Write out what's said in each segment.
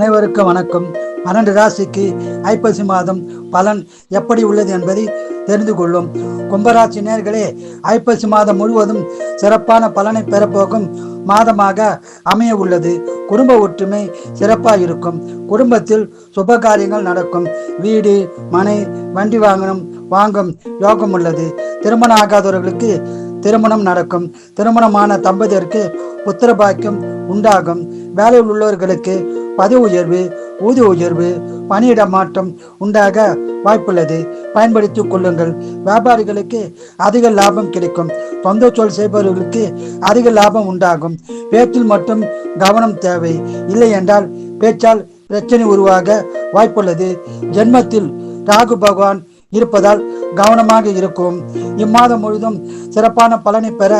அனைவருக்கும் வணக்கம். பன்னெண்டு ராசிக்கு ஐப்பசி மாதம் பலன் எப்படி உள்ளது என்பதை தெரிந்து கொள்ளும். கும்பராசி நேர்களே ஐப்பசி மாதம் முழுவதும் சிறப்பான பலனை பெறப்போகும் மாதமாக அமைய உள்ளது. குடும்ப ஒற்றுமை சிறப்பாக இருக்கும். குடும்பத்தில் சுப காரியங்கள் நடக்கும். வீடு மனை வண்டி வாங்கணும் வாங்கும் யோகம் உள்ளது. திருமணம் ஆகாதவர்களுக்கு திருமணம் நடக்கும். திருமணமான தம்பதியருக்கு புத்திர பாக்கியம் உண்டாகும். வேலையில் உள்ளவர்களுக்கு பதவி உயர்வு ஊதிய உயர்வு பணியிட மாற்றம் உண்டாக வாய்ப்புள்ளது. பயன்படுத்திக் கொள்ளுங்கள். வியாபாரிகளுக்கு அதிக லாபம் கிடைக்கும். சொந்த சொல் செய்பவர்களுக்கு அதிக லாபம் உண்டாகும். பேச்சில் மட்டும் கவனம் தேவை. இல்லை என்றால் பேச்சால் பிரச்சனை உருவாக வாய்ப்புள்ளது. ஜென்மத்தில் ராகு பகவான் இருப்பதால் கவனமாக இருக்கும். இம்மாதம் முழுதும் சிறப்பான பலனை பெற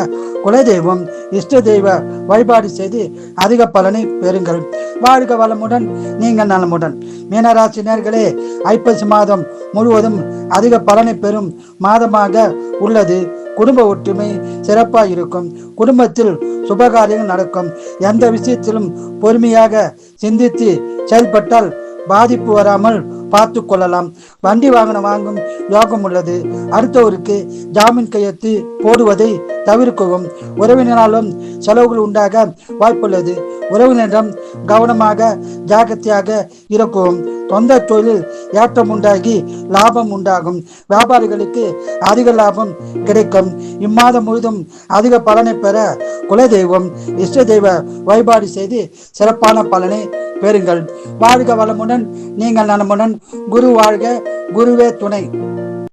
குலதெய்வம் இஷ்ட தெய்வ வழிபாடு செய்து அதிக பலனை பெறுங்கள். வாழ்க வளமுடன் நீங்கள் நலமுடன். மீனராசி நேர்களே ஐப்பசி மாதம் முழுவதும் அதிக பலனை பெறும் மாதமாக உள்ளது. குடும்ப ஒற்றுமை சிறப்பாக இருக்கும். குடும்பத்தில் சுபகாரியங்கள் நடக்கும். எந்த விஷயத்திலும் பொறுமையாக சிந்தித்து செயல்பட்டால் பாதிப்பு வராமல் பார்த்து கொள்ளலாம். வண்டி வாகனம் வாங்கும் யோகம் உள்ளது. அடுத்தவருக்கு ஜாமீன் கையெழுத்து போடுவதை தவிர்க்கவும். உறவினராலும் செலவுகள் உண்டாக வாய்ப்புள்ளது. உறவினரிடம் கவனமாக ஜாக்கிரதையாக இருக்கும் சொந்த தொழிலில் ஏற்றம் உண்டாகி லாபம் உண்டாகும். வியாபாரிகளுக்கு அதிக லாபம் கிடைக்கும். இம்மாதம் முழுதும் அதிக பலனை பெற குலதெய்வம் இஷ்ட தெய்வ வழிபாடு செய்து சிறப்பான பலனை பெறுங்கள். வாழ்க வளமுடன் நீங்கள் நலமுடன். குரு வாழ்க குருவே துணை.